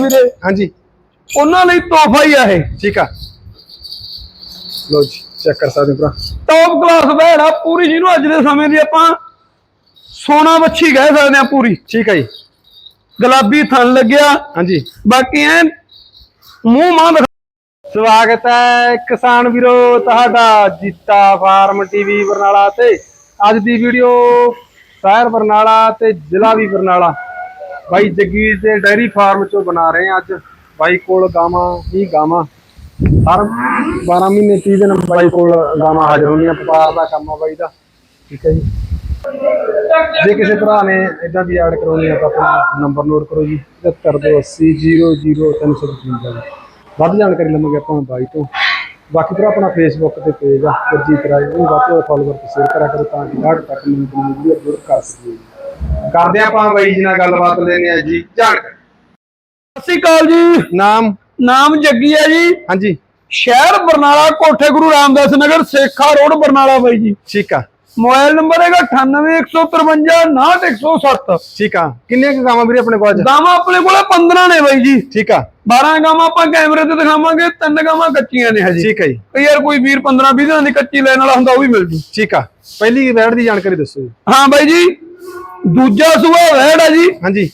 ਵੀਰੇ ਹਾਂਜੀ। ਉਹਨਾਂ ਲਈ ਤੋਹਫਾ ਹੀ ਆ ਇਹ। ਠੀਕ ਆ। ਲੋ ਜੀ ਚੈੱਕ ਕਰ ਸਕਦੇ ਭਰਾ। ਟੌਪ ਕਲਾਸ ਬੈੜ ਆ ਪੂਰੀ ਜਿਹਨੂੰ ਅੱਜ ਦੇ ਸਮੇਂ ਦੀ ਆਪਾਂ ਸੋਨਾ ਵੱਛੀ ਕਹਿ ਸਕਦੇ ਆ ਪੂਰੀ। ਠੀਕ ਆ ਜੀ। ਗੁਲਾਬੀ ਥਣ ਲੱਗਿਆ। ਹਾਂਜੀ। ਬਾਕੀ ਐ ਮੂੰਹ ਮਾਂ ਸਵਾਗਤ ਹੈ ਕਿਸਾਨ ਵੀਰੋ ਤੁਹਾਡਾ ਜੀਤਾ ਫਾਰਮ ਟੀਵੀ ਬਰਨਾਲਾ ਤੇ। ਅੱਜ ਦੀ ਵੀਡੀਓ ਸ਼ਹਿਰ ਬਰਨਾਲਾ ਤੇ ਜ਼ਿਲ੍ਹਾ ਵੀ ਬਰਨਾਲਾ। ਬਾਈ ਜੱਗੀ ਦੇ ਡੈਰੀ ਫਾਰਮ ਚੋਂ ਬਣਾ ਰਹੇ ਹਾਂ ਅੱਜ। ਬਾਈ ਕੋਲ ਗਾਵਾਂ ਹੀ ਗਾਵਾਂ। ਹਰ 12 ਮਹੀਨੇ 30 ਦਿਨ ਬਾਈ ਕੋਲ ਗਾਵਾਂ ਹਾਜ਼ਰ ਹੁੰਦੀਆਂ, ਵਪਾਰ ਦਾ ਕੰਮ ਆ ਬਾਈ ਦਾ। ਠੀਕ ਹੈ ਜੀ। ਜੇ ਕਿਸੇ ਭਰਾ ਨੇ ਇਦਾਂ ਦੀ ਐਡ ਕਰਾਉਣੀ ਹੈ ਤਾਂ ਆਪਣਾ ਨੰਬਰ ਨੋਟ ਕਰੋ ਜੀ। 7528000355 ਜੀ। ਵੱਧ ਜਾਣਕਾਰੀ ਲਵਾਂਗੇ ਆਪਾਂ ਬਾਈ ਤੋਂ। ਬਾਕੀ ਭਰਾ ਆਪਣਾ ਫੇਸਬੁੱਕ ਤੇ ਪੇਜ ਆ, ਗੁਰਜੀਤ ਰਾਜ ਨੂੰ ਵੱਧ ਤੋਂ ਫਾਲੋਵਰ ਤੇ ਸ਼ੇਅਰ ਕਰਿਆ ਕਰੋ ਤਾਂ ਕਿ ਹਰ ਤੱਕ ਨੂੰ ਵੀਡੀਓ ਅਪਲੋਡ ਕਰ ਸਕੀਏ ਕਰਦੇ ਆਪਾਂ ਬਾਈ ਜੀ ਨਾਲ ਗੱਲਬਾਤ ਲੈਣੇ ਆ ਜੀ ਜਾਣਕਾਰੀ ਸਤਿ ਸ਼੍ਰੀ ਅਕਾਲ ਜੀ। ਨਾਮ? ਨਾਮ ਜੱਗੀ ਆ ਜੀ। ਹਾਂਜੀ। ਸ਼ਹਿਰ ਬਰਨਾਲਾ ਕੋਠੇ ਗੁਰੂ ਰਾਮਦਾਸ ਨਗਰ ਸੇਖਾ ਰੋਡ ਬਰਨਾਲਾ ਬਾਈ ਜੀ। ਠੀਕ ਆ। ਮੋਬਾਈਲ ਨੰਬਰ ਹੈਗਾ 9815 69107 ਠੀਕ ਆ। ਕਿੰਨੇ ਕੁ ਗਾਵਾਂ ਵੀਰੇ ਆਪਣੇ ਕੋਲ ਅੱਜ? ਗਾਵਾਂ ਆਪਣੇ ਕੋਲੇ 15 ਨੇ ਬਾਈ ਜੀ। ਠੀਕ ਆ। 12 ਗਾਵਾਂ ਆਪਾਂ ਕੈਮਰੇ ਤੇ ਦਿਖਾਵਾਂਗੇ ਤਿੰਨ ਗਾਵਾਂ ਕੱਚੀਆਂ ਨੇ ਹਜੇ। ਠੀਕ ਆ ਜੀ। ਤੇ ਯਾਰ ਕੋਈ ਵੀਰ 15 20 ਦਿਨਾਂ ਦੀ ਕੱਚੀ ਲੈਣ ਵਾਲਾ ਹੁੰਦਾ ਉਹ ਵੀ ਮਿਲ ਜੂ। ਠੀਕ ਆ। ਪਹਿਲੀ ਵੈੜ ਦੀ ਜਾਣਕਾਰੀ ਦੱਸੋ ਹਾਂ ਬਾਈ ਜੀ। ਦੂਜਾ ਸੂਆ ਵੈੜ ਆ ਜੀ। ਹਾਂਜੀ।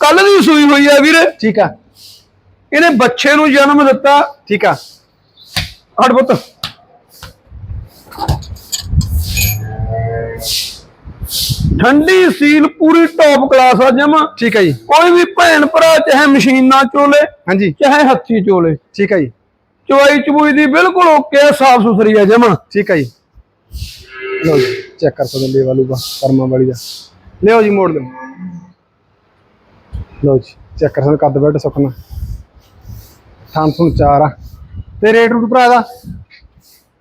ਕੱਲ ਦੀ ਸੂਈ ਹੋਈ ਆ ਵੀਰ। ਠੀਕ ਆ। ਇਹਨੇ ਬੱਚੇ ਨੂੰ ਜਨਮ ਦਿੱਤਾ। ਠੀਕ ਆ। ਹਟ ਪੁੱਤ। ਠੰਡੀ ਸੀਲ ਪੂਰੀ ਟੌਪ ਕਲਾਸ ਆ ਜਮਾ। ਠੀਕ ਆ ਜੀ। ਕੋਈ ਵੀ ਭੈਣ ਭਰਾ ਚਾਹੇ ਮਸ਼ੀਨ ਚੋਲੇ ਹਾਂਜੀ। ਚਾਹੇ ਹੱਥੀ ਚੋਲੇ। ਠੀਕ ਆ ਜੀ। ਚਵਾਈ ਚਬੂਈ ਦੀ ਬਿਲਕੁਲ ਓਕੇ ਆ ਸਾਫ਼ ਸੁਥਰੀ ਆ ਜਮਾ। ਠੀਕ ਆ ਜੀ। ਲਓ ਜੀ ਚੈੱਕ ਕਰ ਸਕਦੇ ਲੈ ਵਾਲੂ ਦਾ ਕਰਮਾ ਵਾਲੀ ਦਾ। ਲਿਓ ਜੀ ਮੋੜ ਲਓ ਲਓ ਜੀ ਚੈੱਕ ਕਰ ਸਕਦੇ ਕੱਦ ਬੈਠ ਸੁਖਣਾ ਥਾਂ ਚਾਰ ਆ। ਤੇ ਰੇਟ ਰੂਟ ਭਰਾ ਦਾ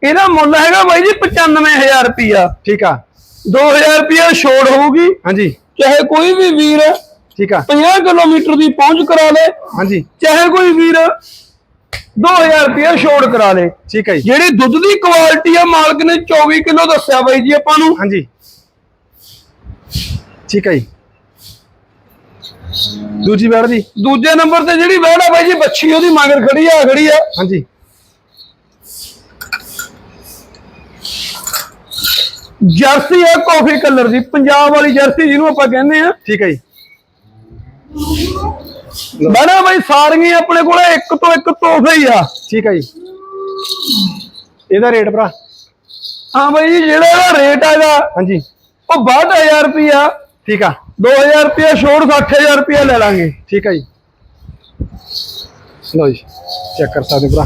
ਇਹਦਾ ਮੁੱਲ ਹੈਗਾ ਬਾਈ ਜੀ 95000 ਰੁਪਿਆ ਠੀਕ ਆ। 2000 ਰੁਪਿਆ ਛੋੜ ਹੋਊਗੀ। ਹਾਂਜੀ। ਚਾਹੇ ਕੋਈ ਵੀ ਵੀਰ ਠੀਕ ਆ। 50 ਕਿਲੋਮੀਟਰ ਦੀ ਪਹੁੰਚ ਕਰਾ ਲੇ। ਹਾਂਜੀ। ਚਾਹੇ ਕੋਈ ਵੀਰ 2000 ਰੁਪਿਆ ਛੋੜ ਕਰਾ ਲੇ। ਠੀਕ ਆ ਜੀ। ਜਿਹੜੀ ਦੁੱਧ ਦੀ ਕੁਆਲਿਟੀ ਆ ਮਾਲਕ ਨੇ 24 ਕਿਲੋ ਦੱਸਿਆ ਬਾਈ ਜੀ ਆਪਾਂ ਨੂੰ। ਹਾਂਜੀ। ਠੀਕ ਆ ਜੀ। ਦੂਜੀ ਬੈੜ ਦੀ ਦੂਜੇ ਨੰਬਰ ਤੇ ਜਿਹੜੀ ਵਹਿੜ ਆ ਬਾਈ ਜੀ ਬੱਚੀ ਉਹਦੀ ਮਗਰ ਖੜੀ ਆ ਖੜੀ ਆ। ਹਾਂਜੀ। ਜਰਸੀ ਆ ਕਾਫੀ ਕਲਰ ਦੀ ਪੰਜਾਬ ਵਾਲੀ ਜਰਸੀ ਜਿਹਨੂੰ ਆਪਾਂ ਕਹਿੰਦੇ ਆ। ਠੀਕ ਆ ਜੀ। ਬਣਾ ਬਾਈ ਸਾਰੀਆਂ ਆਪਣੇ ਕੋਲੇ ਇੱਕ ਤੋਂ ਇੱਕ ਤੋਹਫੇ ਹੀ ਆ। ਠੀਕ ਆ ਜੀ। ਇਹਦਾ ਰੇਟ ਭਰਾ? ਹਾਂ ਬਾਈ ਜੀ ਜਿਹੜਾ ਇਹਦਾ ਰੇਟ ਹੈਗਾ ਹਾਂਜੀ। ਉਹ 62000 ਰੁਪਿਆ ਠੀਕ ਆ। 2000 ਰੁਪਿਆ ਛੋੜ 60000 ਰੁਪਿਆ ਲੈ ਲਾਂਗੇ। ਠੀਕ ਆ ਜੀ। ਲਓ ਜੀ ਚੈੱਕ ਕਰ ਸਕਦੇ ਭਰਾ।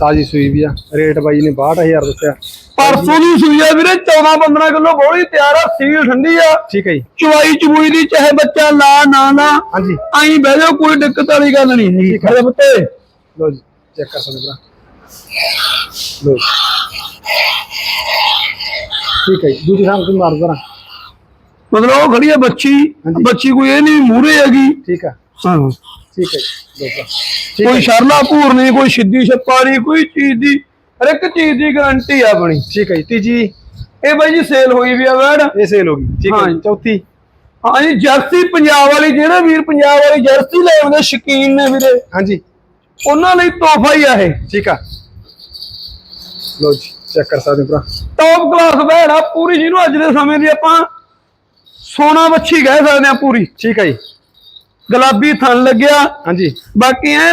ਤਾਜੀ ਸੂਈ ਵੀ ਆ। ਰੇਟ ਬਾਈ ਨੇ 62000 ਦੱਸਿਆ। ਪਰਸੋਂ ਦੀ ਸੂਈ ਆ ਵੀਰੇ 14 15 ਕਿਲੋ ਬੋਲੀ ਤਿਆਰ ਆ ਸੀਲ ਠੰਡੀ ਆ। ਠੀਕ ਹੈ ਜੀ। ਚਵਾਈ ਚਬੂਈ ਦੀ ਚਾਹੇ ਬੱਚਾ ਲਾ ਨਾ ਲਾ ਹਾਂਜੀ। ਆਈ ਬਹਿ ਜਾਓ ਕੋਈ ਦਿੱਕਤ ਵਾਲੀ ਗੱਲ ਨਹੀਂ ਹੈਗੀ। ਖੜੇ ਬੱਤੇ ਲਓ ਜੀ ਚੈੱਕ ਕਰ ਸਕਦੇ ਭਰਾ। ਜੀ। ਠੀਕ ਹੈ ਜੀ ਦੂਜੀ ਤੁਸੀਂ ਮਾਰ ਜ਼ਰਾ ਮਤਲਬ ਉਹ ਖੜੀ ਆ ਬੱਚੀ ਹਾਂਜੀ। ਬੱਚੀ ਕੋਈ ਇਹ ਨਹੀਂ ਮੂਰੇ ਹੈਗੀ। ਠੀਕ ਆ। ਹਾਂ। ਠੀਕ ਹੈ ਜੀ ਕੋਈ ਹੈ ਸ਼ਰਲਾ ਭੂਰ ਨਹੀਂ ਕੋਈ ਸਿੱਧੀ ਛੱਪਾ ਨਹੀਂ ਕੋਈ ਚੀਜ਼ ਦੀ ਹਰ ਇੱਕ ਚੀਜ਼ ਦੀ ਗਾਰੰਟੀ ਆ ਆਪਣੀ। ਠੀਕ ਹੈ ਜੀ ਤੀਜੀ। ਇਹ ਬਾਈ ਜੀ ਸੇਲ ਹੋਈ ਵੀ ਆ ਵੈੜ। ਇਹ ਸੇਲ ਹੋ ਗਈ। ਠੀਕ ਹੈ ਹਾਂ ਜੀ ਜੀ। ਚੌਥੀ। ਹਾਂ ਜੀ ਜਰਸੀ ਪੰਜਾਬ ਵਾਲੀ ਜਿਹੜੇ ਵੀਰ ਪੰਜਾਬ ਵਾਲੀ ਜਰਸੀ ਲੈ ਆਉਂਦੇ ਸ਼ਕੀਨ ਨੇ ਵੀਰੇ। ਹਾਂਜੀ। ਉਹਨਾਂ ਲਈ ਤੋਹਫਾ ਹੀ ਆ ਇਹ। ਠੀਕ ਆ। ਲਓ ਜੀ ਚੈੱਕ ਕਰ ਸਕਦੇ ਹੋ ਭਰਾ। ਟੌਪ ਕਲਾਸ ਵੈੜ ਆ ਪੂਰੀ ਜਿਹਨੂੰ ਅੱਜ ਦੇ ਸਮੇਂ ਦੀ ਆਪਾਂ ਸੋਨਾ ਵੱਛੀ ਕਹਿ ਸਕਦੇ ਆ ਪੂਰੀ। ਠੀਕ ਹੈ ਜੀ। ਗੁਲਾਬੀ ਥਣ ਲੱਗਿਆ। ਹਾਂਜੀ। ਬਾਕੀ ਐ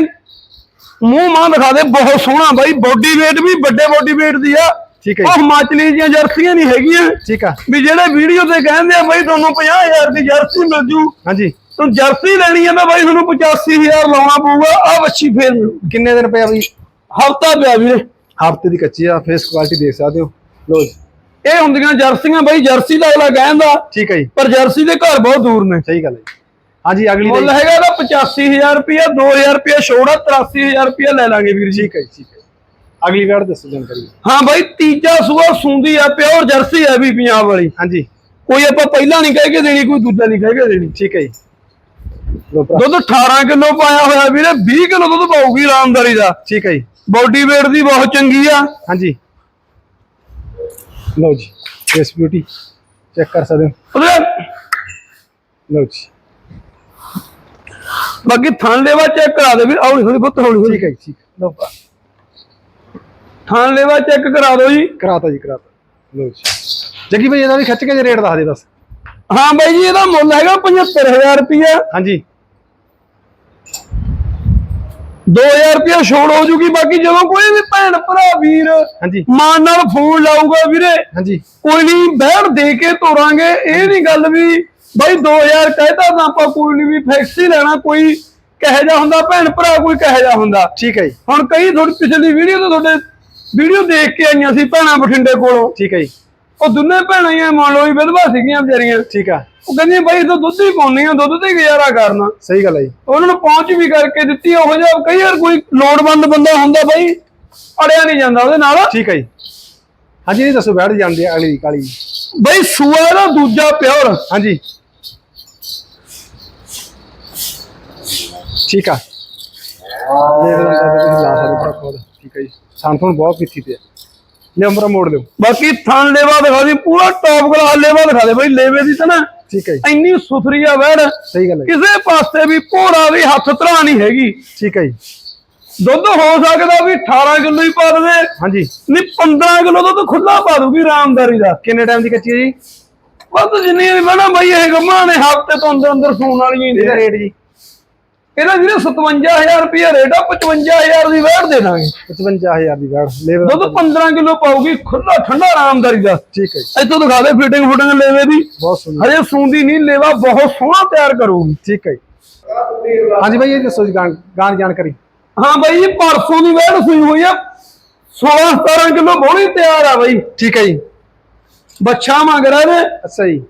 ਮੂੰਹ ਮਾਂ ਦਿਖਾ ਦੇ ਬਹੁਤ ਸੋਹਣਾ ਬਾਈ। ਬੋਡੀ weight ਵੀ ਵੱਡੇ ਬੋਡੀ weight ਦੀ ਆ। ਠੀਕ ਹੈ ਉਹ ਹਿਮਾਚਲੀ ਦੀਆਂ ਜਰਸੀਆਂ ਨਹੀਂ ਹੈਗੀਆਂ। ਠੀਕ ਆ। ਵੀ ਜਿਹੜੇ ਵੀਡੀਓ ਤੇ ਕਹਿੰਦੇ ਆ ਬਾਈ ਤੁਹਾਨੂੰ 50000 ਦੀ ਜਰਸੀ ਮਿਲ ਜੂ। ਹਾਂਜੀ। ਤੂੰ ਜਰਸੀ ਲੈਣੀ ਆ ਤਾਂ ਬਾਈ ਤੁਹਾਨੂੰ 85000 ਲਾਉਣਾ ਪਊਗਾ। ਆ ਵੱਛੀ ਫੇਰ ਕਿੰਨੇ ਦਿਨ ਪਿਆ ਬਈ? ਹਫਤਾ ਪਿਆ ਵੀਰੇ। ਹਫ਼ਤੇ ਦੀ ਕੱਚੀ ਆ ਫੇਸ ਕੁਆਲਿਟੀ ਦੇਖ ਸਕਦੇ ਹੋ। ਜੀ। ਇਹ ਹੁੰਦੀਆਂ ਜਰਸੀਆਂ ਬਾਈ ਜਰਸੀ ਦਾ ਅਗਲਾ ਕਹਿੰਦਾ। ਠੀਕ ਹੈ ਜੀ। ਪਰ ਜਰਸੀ ਦੇ ਘਰ ਬਹੁਤ ਦੂਰ ਨੇ। ਸਹੀ ਗੱਲ ਹੈ ਜੀ। ਹਾਂਜੀ ਅਗਲੀ ਮੁੱਲ ਹੈਗਾ ਇਹਦਾ 85000 ਰੁਪਇਆ 2000 ਰੁਪਇਆ ਛੋੜਾ 83000 ਰੁਪਇਆ ਲੈ ਲਾਂਗੇ ਵੀਰ ਜੀ। ਠੀਕ ਹੈ ਜੀ, ਠੀਕ ਹੈ ਅਗਲੀ ਵਾਰ ਦੱਸੋ ਜਾਣਕਾਰੀ। ਹਾਂ ਬਾਈ ਤੀਜਾ ਸੂਆ ਸੁੰਦੀ ਆ ਪਿਓਰ ਜਰਸੀ ਆ ਵੀ ਪੰਜਾਬ ਵਾਲੀ। ਹਾਂਜੀ। ਕੋਈ ਆਪਾਂ ਪਹਿਲਾਂ ਨਹੀਂ ਕਹਿ ਕੇ ਦੇਣੀ ਕੋਈ ਦੂਜਾ ਨਹੀਂ ਕਹਿ ਕੇ ਦੇਣੀ। ਠੀਕ ਹੈ ਜੀ। ਦੁੱਧ 18 ਕਿਲੋ ਪਾਇਆ ਹੋਇਆ ਵੀਰੇ 20 ਕਿਲੋ ਦੁੱਧ ਪਾਊਗੀ ਆਰਾਮਦਾਰੀ ਦਾ। ਠੀਕ ਹੈ ਜੀ। ਬੋਡੀ weight ਦੀ ਬਹੁਤ ਚੰਗੀ ਆ। ਹਾਂਜੀ। ਲਓ ਜੀ ਇਸ ਬਿਊਟੀ ਚੈੱਕ ਕਰ ਸਕਦੇ ਹੋ? ਲਓ ਜੀ। ਬਾਕੀ ਥਣ ਲੈਵਾ ਚੈੱਕ ਕਰਾ ਦੇ ਵੀ ਹੌਲੀ ਹੌਲੀ ਪੁੱਤ ਹੌਲੀ ਹੌਲੀ ਠੀਕ ਹੈ ਜੀ, ਠੀਕ। ਲਓ ਥਣ ਲੈਵਾ ਚੈੱਕ ਕਰਾ ਦਿਓ ਜੀ। ਕਰਾਤਾ ਜੀ ਕਰਾਤਾ। ਲਓ ਜੀ। ਜੱਗੀ ਭਾਈ ਇਹਦਾ ਵੀ ਖਿੱਚ ਕੇ ਜੇ ਰੇਟ ਦੱਸ ਦੇ ਬਸ ਹਾਂ ਬਾਈ ਜੀ ਇਹਦਾ ਮੁੱਲ ਹੈਗਾ 75000 ਰੁਪਇਆ ਹਾਂਜੀ। 2000 ਰੁਪਇਆ ਛੋੜ ਹੋ ਜੂਗੀ ਬਾਕੀ ਜਦੋਂ ਕੋਈ ਵੀ ਭੈਣ ਭਰਾ ਵੀਰ ਹਾਂਜੀ। ਮਾਂ ਨਾਲ ਫੋਨ ਲਾਊਗਾ ਵੀਰੇ ਹਾਂਜੀ। ਕੋਈ ਨਹੀਂ ਬਹਿਣ ਦੇ ਕੇ ਤੋਰਾਂਗੇ। ਇਹ ਨਹੀਂ ਗੱਲ ਵੀ ਬਾਈ 2000 ਕਹਿਤਾ ਤਾਂ ਆਪਾਂ ਕੋਈ ਨਹੀਂ ਵੀ ਫਿਕਸ ਹੀ ਲੈਣਾ ਕੋਈ ਕਹੇ ਜਾ ਹੁੰਦਾ ਭੈਣ ਭਰਾ ਕੋਈ ਕਹੇ ਜਾ ਹੁੰਦਾ। ਠੀਕ ਹੈ ਜੀ। ਹੁਣ ਕਈ ਤੁਹਾਡੀ ਪਿਛਲੀ ਵੀਡੀਓ ਤੋਂ ਤੁਹਾਡੇ ਵੀਡੀਓ ਦੇਖ ਕੇ ਆਈਆਂ ਸੀ ਭੈਣਾਂ ਬਠਿੰਡੇ ਕੋਲੋਂ। ਠੀਕ ਹੈ ਜੀ। ਉਹ ਦੋਨੇ ਭੈਣਾਂ ਹੀ ਮੰਨ ਲਓ ਵੀ ਵਿਧਵਾ ਸੀਗੀਆਂ ਵਿਚਾਰੀਆਂ। ਠੀਕ ਆ। ਉਹ ਕਹਿੰਦੀਆਂ ਬਾਈ ਤਾਂ ਦੁੱਧ ਹੀ ਪਾਉਂਦੇ ਆ ਦੁੱਧ ਤੇ ਹੀ ਗੁਜ਼ਾਰਾ ਕਰਨਾ। ਸਹੀ ਗੱਲ ਹੈ ਜੀ। ਉਹਨਾਂ ਨੂੰ ਪਹੁੰਚ ਵੀ ਕਰਕੇ ਦਿੱਤੀ ਉਹ ਜਿਹਾ ਕਈ ਵਾਰ ਕੋਈ ਲੋੜਵੰਦ ਬੰਦਾ ਹੁੰਦਾ ਬਾਈ ਅੜਿਆ ਨਹੀਂ ਜਾਂਦਾ ਉਹਦੇ ਨਾਲ। ਠੀਕ ਹੈ ਜੀ। ਹਾਂਜੀ ਇਹ ਦੱਸੋ ਬੈਠ ਜਾਂਦੇ ਆ ਅਗਲੀ ਕਾਲੀ ਬਈ ਸੂਆ ਦਾ ਦੂਜਾ ਪਿਓਰ। ਹਾਂਜੀ। ਠੀਕ ਆ। ਲੈ ਲਓ ਤਾਂ ਤੁਸੀਂ ਲਾ ਸਕਦੇ ਭਰਾ ਖੋਲ ਠੀਕ ਹੈ ਜੀ। ਸਾਨੂੰ ਤੁਹਾਨੂੰ ਬਹੁਤ ਪਿੱਛੀ ਤੇ ਉਮਰ ਮੋੜ ਦਿਓ ਬਾਕੀ ਥਣ ਲੇਵਾ ਦਿਖਾ ਦੇ ਪੂਰਾ ਟੌਪ ਕਲਾਸ ਲੇਵਾ ਦਿਖਾ ਦੇ ਬਈ ਲੇਵੇ ਦੀ ਤਾਂ ਨਾ ਠੀਕ ਹੈ ਜੀ। ਇੰਨੀ ਸੁਥਰੀ ਆ ਵੈੜ ਸਹੀ ਗੱਲ ਹੈ। ਕਿਸੇ ਪਾਸੇ ਵੀ ਭੋਰਾ ਵੀ ਹੱਥ ਧਰਾ ਨਹੀਂ ਹੈਗੀ। ਠੀਕ ਹੈ ਜੀ। ਦੁੱਧ ਹੋ ਸਕਦਾ ਵੀ 18 ਕਿਲੋ ਹੀ ਪਾ ਦੇਵੇ। ਹਾਂਜੀ। ਨਹੀਂ 15 ਕਿਲੋ ਦੁੱਧ ਖੁੱਲਾ ਪਾ ਦੂਗੀ ਆਰਾਮਦਾਰੀ ਦਾ। ਕਿੰਨੇ ਟਾਈਮ ਦੀ ਕੱਚੀ ਹੈ ਜੀ? ਬਸ ਜਿੰਨੀ ਵੀ ਬਣਾ ਬਈ ਇਹ ਗੰਮਾਂ ਨੇ ਹਫ਼ਤੇ ਤੋਂ ਅੰਦਰ ਅੰਦਰ ਸੂਣ ਵਾਲੀਆਂ ਹੀ ਨੇ। ਰੇਟ ਜੀ। ਇਹਦਾ ਵੀਰੇ 57000 ਰੁਪਏ ਰੇਟ ਆ 55000 ਦੀ ਵੈੜ ਦੇ ਦਾਂਗੇ। 55000 ਦੀ ਬੈਠ ਲੈ ਦੁੱਧ 15 ਕਿਲੋ ਪਾਉਗੀ ਖੁੱਲਾ ਠੰਡਾ ਆਰਾਮਦਾਰੀ ਦਾ। ਠੀਕ ਹੈ ਇੱਥੋਂ ਦਿਖਾ ਦੇ ਫਿਟਿੰਗ ਫੁਟਿੰਗ ਲੇਵੇ ਦੀ। ਬਹੁਤ ਸੋਹਣਾ। ਹਜੇ ਸੂੰਦੀ ਨਹੀਂ ਲੇਵਾ ਬਹੁਤ ਸੋਹਣਾ ਤਿਆਰ ਕਰੂਗੀ। ਠੀਕ ਹੈ ਹਾਂਜੀ ਭਾਈ ਇਹ ਦੱਸੋ ਜੀ ਗਾਂ ਗਾਂ ਦੀ ਜਾਣਕਾਰੀ। ਹਾਂ ਬਾਈ ਜੀ ਪਰਸੋਂ ਦੀ ਵੈੜ ਸੂਈ ਹੋਈ ਆ। 16 17 ਕਿਲੋ ਬੋਣੀ ਤਿਆਰ ਆ ਬਾਈ। ਠੀਕ ਹੈ ਜੀ। ਬੱਚਾ ਮੰਗ ਰਿਹਾ ਨੇ ਅੱਛਾ ਜੀ।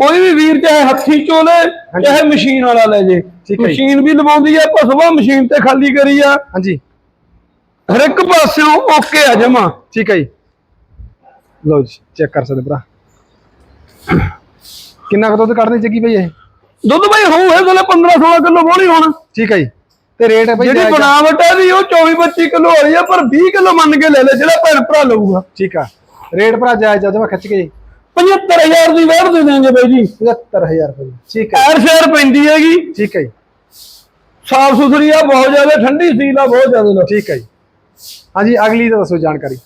ਕੋਈ ਵੀ ਵੀਰ ਚਾਹੇ ਹੱਥੀ ਚੋਲੇ ਚਾਹੇ ਮਸ਼ੀਨ ਵਾਲਾ ਲੈ ਜੇ। ਹੈ। ਮਸ਼ੀਨ ਵੀ ਲਵਾਉਂਦੀ ਆ ਪਸਵਾ ਮਸ਼ੀਨ ਤੇ ਖਾਲੀ ਕਰੀ ਆ। ਹਾਂਜੀ। ਹਰ ਇੱਕ ਪਾਸਿਓਂ ਓਕੇ ਆ ਜਮਾ। ਠੀਕ ਹੈ ਜੀ। ਲਓ ਜੀ ਚੈੱਕ ਕਰ ਸਕਦੇ ਭਰਾ। ਕਿੰਨਾ ਕੁ ਦੁੱਧ ਕੱਢਦੇ ਜੱਗੀ ਭਾਈ ਇਹ? ਦੁੱਧ ਬਾਈ ਹੋਊ ਇਹ ਕੋਲੇ 15 16 ਕਿਲੋ ਬੋਣੀ ਹੁਣ। ਠੀਕ ਹੈ ਜੀ। ਤੇ ਰੇਟ ਹੈ ਭਾਈ ਜਿਹੜੀ? ਬਣਾਵਟ ਹੈ ਵੀ ਉਹ 24 25 ਕਿਲੋ ਵਾਲੀ ਆ ਪਰ 20 ਕਿਲੋ ਮੰਨ ਕੇ ਲੈ ਲੈ ਜਿਹੜਾ ਭੈਣ ਭਰਾ ਲਊਗਾ। ਠੀਕ ਆ। ਰੇਟ ਭਰਾ ਜਾਇਜ਼ ਆ ਜਮਾ ਖਿੱਚ ਕੇ 75000 ਦੀ ਵੈੜ ਦੇ ਦੇਣਗੇ ਬਾਈ ਜੀ। 75000 ਰੁਪਏ। ਠੀਕ ਹੈ ਐਰ ਸ਼ੇਰ ਪੈਂਦੀ ਹੈਗੀ। ਠੀਕ ਹੈ ਜੀ। ਸਾਫ਼ ਸੁਥਰੀ ਆ ਬਹੁਤ ਜ਼ਿਆਦਾ ਠੰਡੀ ਸੀਲ ਆ ਬਹੁਤ ਜ਼ਿਆਦਾ ਠੀਕ ਹੈ ਜੀ। ਹਾਂਜੀ ਅਗਲੀ ਦਾ ਦੱਸੋ ਜਾਣਕਾਰੀ।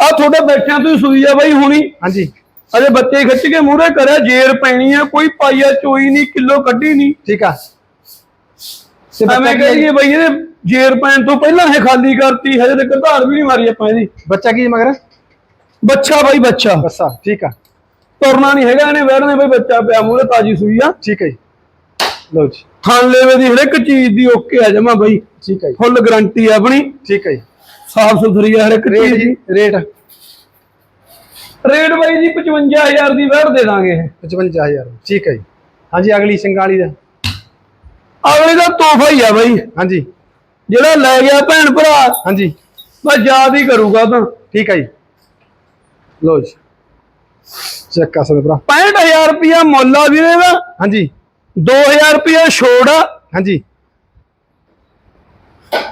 ਆ ਤੁਹਾਡੇ ਬੈਠਿਆਂ ਤੋਂ ਹੀ ਸੂਈ ਆ ਬਾਈ ਹੁਣੀ। ਹਾਂਜੀ। ਅਜੇ ਬੱਚੇ ਖਿੱਚ ਕੇ ਮੂਹਰੇ ਕਰਿਆ ਜੇਰ ਪੈਣੀ ਆ ਕੋਈ ਪਾਈਆ ਚੋਈ ਨਹੀਂ ਕਿਲੋ ਕੱਢੀ ਨਹੀਂ। ਠੀਕ ਆ। ਤੇ ਐਵੇਂ? ਕਹੀਏ ਬਈ ਇਹਦੇ ਜੇਰ ਪੈਣ ਤੋਂ ਪਹਿਲਾਂ ਇਹ ਖਾਲੀ ਕਰਤੀ ਹਜੇ ਤੱਕ ਧਾਰ ਵੀ ਨਹੀਂ ਮਾਰੀ ਆਪਾਂ ਇਹਦੀ। ਬੱਚਾ ਕੀ ਮਗਰ? ਬੱਚਾ ਬਾਈ ਬੱਚਾ। ਬੱਸਾ ਠੀਕ ਆ। ਤੁਰਨਾ ਨਹੀਂ ਹੈਗਾ ਇਹਨੇ ਬੈਠਣੇ ਬਈ ਬੱਚਾ ਪਿਆ ਮੂਹਰੇ ਤਾਜੀ ਸੂਈ ਆ। ਠੀਕ ਹੈ ਜੀ। ਲਓ ਜੀ। ਖਾਣ ਲੈਵੇ ਦੀ ਹਰ ਇੱਕ ਚੀਜ਼ ਦੀ ਓਕੇ ਆ ਜਮਾ ਬਈ। ਠੀਕ ਹੈ ਜੀ। ਫੁੱਲ ਗਾਰੰਟੀ ਆ ਆਪਣੀ। ਠੀਕ ਹੈ ਜੀ। ਸਾਫ਼ ਸੁਥਰੀ ਆ ਹਰ ਇੱਕ ਰੇਟ ਚੀਜ਼ ਜੀ ਰੇਟ। ਰੇਟ ਬਾਈ ਜੀ 55000 ਦੀ ਵੈੜ ਦੇ ਦਾਂਗੇ। ਇਹ 55000 ਠੀਕ ਹੈ ਜੀ। ਹਾਂਜੀ ਅਗਲੀ ਸਿੰਗਾਲੀ ਦਾ। ਅਗਲੇ ਦਾ ਤੋਹਫਾ ਹੀ ਆ ਬਾਈ। ਹਾਂਜੀ। ਜਿਹੜਾ ਲੈ ਗਿਆ ਭੈਣ ਭਰਾ। ਹਾਂਜੀ। ਬਸ ਯਾਦ ਹੀ ਕਰੂਗਾ ਤਾਂ। ਠੀਕ ਹੈ ਜੀ। ਲਓ ਜੀ। ਚੈੱਕ ਕਰ ਸਕਦੇ ਭਰਾ। 65000 ਰੁਪਿਆ ਮੁੱਲ ਆ ਵੀਰੇ ਦਾ। ਹਾਂਜੀ। 2000 ਰੁਪਿਆ ਛੋੜ ਆ। ਹਾਂਜੀ।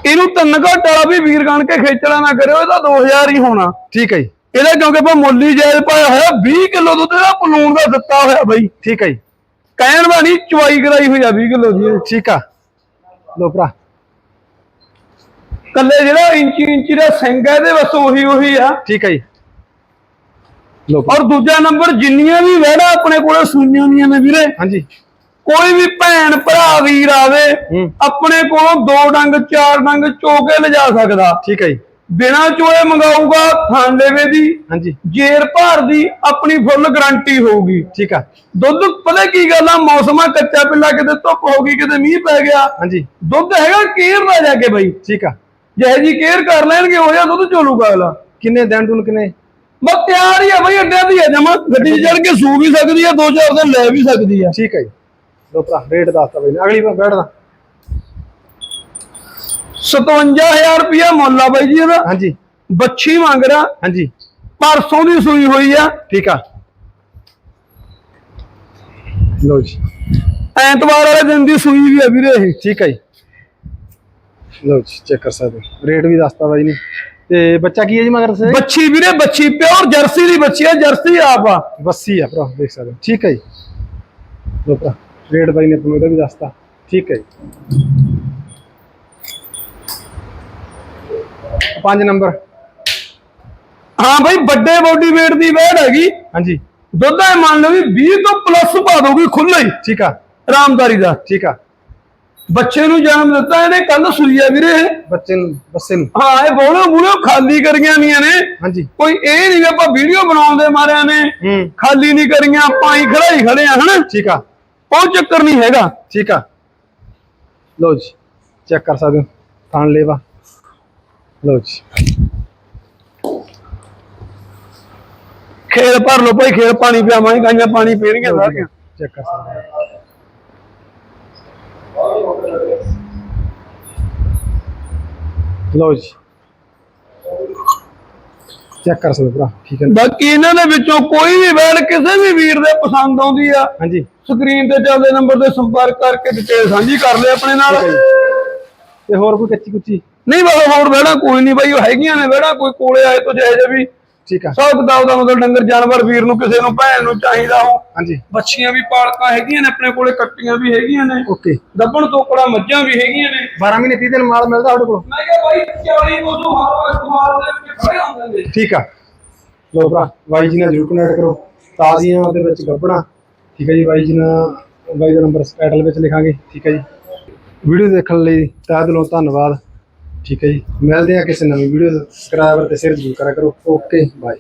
ਇਹਨੂੰ ਤਿੰਨ ਘੱਟ ਵਾਲਾ ਵੀ ਵੀਰ ਗਣ ਕੇ ਖੇਚਲਾ ਨਾ ਕਰਿਓ ਇਹਦਾ 2000 ਹੀ ਹੋਣਾ। ਠੀਕ ਹੈ ਜੀ। ਇਹਦਾ ਕਿਉਂਕਿ ਆਪਾਂ ਮੁੱਲ ਜਾਇਜ਼ ਪਾਇਆ ਹੋਇਆ 20 ਕਿਲੋ ਦੁੱਧ ਦਾ ਪਲੂਣ ਦਾ ਦਿੱਤਾ ਹੋਇਆ ਬਾਈ। ਠੀਕ ਹੈ ਜੀ। ਕਹਿਣ ਦਾ ਨਹੀਂ ਚਵਾਈ ਕਰਾਈ ਹੋਈ ਆ 20 ਕਿਲੋ ਦੀ। ਠੀਕ ਆ। ਲਓ ਭਰਾ। ਕੱਲੇ ਜਿਹੜਾ ਇੰਚੀ ਇੰਚੀ ਦਾ ਸਿੰਘ ਹੈ ਇਹਦੇ ਬਸ ਉਹੀ ਉਹੀ ਆ। ਠੀਕ ਹੈ ਜੀ। ਔਰ ਦੂਜਾ ਨੰਬਰ ਜਿੰਨੀਆਂ ਵੀ ਵਹਿੜਾ ਆਪਣੇ ਕੋਲੇ ਸੂਈਆਂ ਹੁੰਦੀਆਂ ਨੇ ਵੀਰੇ ਹਾਂਜੀ। ਕੋਈ ਵੀ ਭੈਣ ਭਰਾ ਵੀਰ ਆਵੇ ਆਪਣੇ ਕੋਲੋਂ ਦੋ ਡੰਗ ਚਾਰ ਡੰਗ ਚੋਕੇ ਲਿਜਾ ਸਕਦਾ। ਠੀਕ ਹੈ ਜੀ। ਬਿਨਾ ਚੋਏ ਮੰਗਾਊਗਾ ਥਾਂ ਲੈਵੇ ਦੀ ਹਾਂਜੀ। ਜੇਰ ਭਾਰ ਦੀ ਆਪਣੀ ਫੁੱਲ ਗਾਰੰਟੀ ਹੋਊਗੀ। ਠੀਕ ਆ। ਦੁੱਧ ਪਤਾ ਕੀ ਗੱਲ ਆ ਮੌਸਮ ਆ ਕੱਚਾ ਪਿੱਲਾ ਕਿਤੇ ਧੁੱਪ ਹੋ ਗਈ ਕਿਤੇ ਮੀਂਹ ਪੈ ਗਿਆ। ਹਾਂਜੀ। ਦੁੱਧ ਹੈਗਾ ਕੇਅਰ ਨਾ ਜਾ ਕੇ ਬਈ। ਠੀਕ ਆ। ਜਿਹੇ ਜੀ ਕੇਅਰ ਕਰ ਲੈਣਗੇ ਉਹ ਜਿਹਾ ਦੁੱਧ ਚੋਲੂਗਾ ਅਗਲਾ। ਕਿੰਨੇ ਦਿਨ ਟੂਨ ਕਿੰਨੇ? ਬਸ ਤਿਆਰ ਹੀ ਆ ਬਈ ਅੱਡਿਆਂ ਦੀ ਆ ਜਮਾ। ਗੱਡੀ ਚੜ ਕੇ ਸੂ ਵੀ ਸਕਦੀ ਆ ਦੋ ਚਾਰ ਦਿਨ ਲੈ ਵੀ ਸਕਦੀ ਆ। ਠੀਕ ਹੈ ਜੀ। ਲਓ ਭਰਾ ਰੇਟ ਦੱਸਤਾ ਬਈ। ਅਗਲੀ ਵਾਰ ਬੈਠਦਾ। 57000 ਰੁਪਇਆ ਮੁੱਲ ਆ ਬਾਈ ਜੀ ਇਹਦਾ। ਹਾਂਜੀ। ਬੱਚੀ ਮੰਗ ਰਿਹਾ। ਹਾਂਜੀ। ਪਰਸੋਂ ਦੀ ਸੂਈ ਹੋਈ ਆ। ਠੀਕ ਆ। ਲਓ ਜੀ। ਐਤਵਾਰ ਵਾਲੇ ਦਿਨ ਦੀ ਸੂਈ ਵੀ ਆ ਵੀਰੇ ਇਹ। ਠੀਕ ਹੈ ਜੀ। ਲਓ ਜੀ ਚੈੱਕ ਕਰ ਸਕਦੇ। ਰੇਟ ਵੀ ਦੱਸਤਾ ਬਾਈ ਨੇ। ਤੇ ਬੱਚਾ ਕੀ ਹੈ ਜੀ ਮਗਰ ਸੇ? ਬੱਚੀ ਵੀਰੇ ਬੱਚੀ ਪਿਓਰ ਜਰਸੀ ਦੀ ਬੱਚੀ ਆ ਜਰਸੀ ਆਪ ਆ। ਬੱਸੀ ਆ ਭਰਾ ਦੇਖ ਸਕਦੇ ਹੋ। ਠੀਕ ਹੈ ਜੀ। ਭਰਾ ਰੇਟ ਬਾਈ ਨੇ ਆਪਾਂ ਨੂੰ ਇਹਦਾ ਵੀ ਦੱਸਤਾ। ਠੀਕ ਹੈ ਜੀ। ਪੰਜ ਨੰਬਰ। ਹਾਂ ਬਾਈ ਵੱਡੇ ਬੋਡੀ weight ਦੀ ਵੈੜ ਹੈਗੀ। ਹਾਂਜੀ। ਦੁੱਧ ਐ ਮੰਨ ਲਓ ਵੀ 20 ਤੋਂ ਪਲੱਸ ਪਾ ਦੋਗੀ ਖੁੱਲਾ ਹੀ। ਠੀਕ ਆ। ਰਾਮਦਾਰੀ ਦਾ। ਠੀਕ ਆ। ਬੱਚੇ ਨੂੰ ਜਨਮ ਦਿੱਤਾ ਇਹਨੇ ਕੱਲ ਸੂਈ ਆ ਵੀਰੇ। ਬੱਚੇ ਨੂੰ ਬੱਸੇ ਨੂੰ। ਹਾਂ ਇਹ ਬੋਲੇ ਮੂਲੇ ਖਾਲੀ ਕਰੀਆਂ ਵੀਆਂ ਨੇ। ਹਾਂਜੀ। ਕੋਈ ਇਹ ਨਹੀਂ ਵੀ ਆਪਾਂ ਵੀਡੀਓ ਬਣਾਉਣ ਦੇ ਮਾਰਿਆਂ ਨੇ। ਖਾਲੀ ਨਹੀਂ ਕਰੀਆਂ ਆਪਾਂ ਹੀ ਖੜਾਈ ਖੜੇ ਆ ਹਨਾ? ਠੀਕ ਆ। ਕੋਈ ਚੱਕਰ ਨਹੀਂ ਹੈਗਾ। ਠੀਕ ਆ। ਲਓ ਜੀ ਚੈੱਕ ਕਰ ਸਕਦੇ ਹੋ। ਥਾਣ ਲੇਵਾ। ਲਓ ਜੀ। ਖੇਲ ਭਰ ਲਓ ਭਾਈ ਖੇਲ ਪਾਣੀ ਪਿਆਵਾਂਗੇ ਗਾਈਆਂ ਪਾਣੀ ਪੀਣਗੀਆਂ ਸਾਰੀਆਂ। ਚੈੱਕ ਕਰ ਸਕਦੇ ਹੋ। ਲਓ ਜੀ ਚੈੱਕ ਕਰ ਸਕਦੇ ਭਰਾ ਠੀਕ ਹੈ? ਬਾਕੀ ਇਹਨਾਂ ਦੇ ਵਿੱਚੋਂ ਕੋਈ ਵੀ ਵੈਲ ਕਿਸੇ ਵੀ ਵੀਰ ਦੇ ਪਸੰਦ ਆਉਂਦੀ ਆ ਹਾਂਜੀ ਸਕਰੀਨ ਤੇ ਚੱਲਦੇ ਨੰਬਰ ਤੇ ਸੰਪਰਕ ਕਰਕੇ ਡਿਟੇਲ ਸਾਂਝੀ ਕਰ ਲਿਓ ਆਪਣੇ ਨਾਲ। ਤੇ ਹੋਰ ਕੋਈ ਕੱਚੀ ਕੁੱਚੀ ਨਹੀਂ ਬਸ ਹੋਰ ਵੈੜਾ ਕੋਈ ਨਹੀਂ ਬਾਈ ਉਹ ਹੈਗੀਆਂ ਨੇ ਵੈੜਾ ਕੋਈ ਕੋਲੇ ਆਏ ਤੋਂ ਜਾਇ ਜੇ ਵੀ ਠੀਕ ਆ। ਸੌ ਕਿਤਾਬ ਦਾ ਮਤਲਬ ਡੰਗਰ ਜਾਨਵਰ ਵੀਰ ਨੂੰ ਕਿਸੇ ਨੂੰ ਭੈਣ ਨੂੰ ਚਾਹੀਦਾ ਹੋ ਹਾਂਜੀ। ਬੱਚੀਆਂ ਵੀ ਪਾਲਕਾਂ ਹੈਗੀਆਂ ਨੇ ਆਪਣੇ ਕੋਲੇ ਕੱਟੀਆਂ ਵੀ ਹੈਗੀਆਂ ਨੇ। ਓਕੇ। ਗੱਬਣ ਤੋਕੜਾ ਮੱਝਾਂ ਵੀ ਹੈਗੀਆਂ ਨੇ। 12 ਮਹੀਨੇ 30 ਦਿਨ ਮਾਲ ਮਿਲਦਾ ਤੁਹਾਡੇ ਕੋਲ। ਮੈਂ ਕਿਹਾ ਬਾਈ 40 ਕੋਸੋਂ ਹਰ ਇਸਤੇਮਾਲ ਦੇ ਵਿੱਚ ਖੜੇ ਹੁੰਦੇ ਨੇ। ਠੀਕ ਆ। ਲੋ ਭਰਾ ਬਾਈ ਜੀ ਨਾਲ ਜਰੂਰ ਕਨੈਕਟ ਕਰੋ। ਤਾਜ਼ੀਆਂ ਉਹਦੇ ਵਿੱਚ ਗੱਬਣਾ ਠੀਕ ਹੈ ਜੀ ਬਾਈ ਜੀ ਨਾਲ ਬਾਈ ਦਾ ਨੰਬਰ ਟਾਈਟਲ ਵਿੱਚ ਲਿਖਾਂਗੇ। ਠੀਕ ਹੈ ਜੀ। ਵੀਡੀਓ ਦੇਖਣ ਲਈ ਤਹਿ ਦਿਲੋਂ ਧੰਨਵਾਦ। ਠੀਕ ਹੈ ਜੀ। ਮਿਲਦੇ ਆ ਕਿਸੇ ਨਵੀਂ ਵੀਡੀਓ ਸਬਸਕ੍ਰਾਈਬਰ ਤੇ ਸ਼ੇਅਰ ਜ਼ਰੂਰ ਕਰਿਆ ਕਰੋ। Okay bye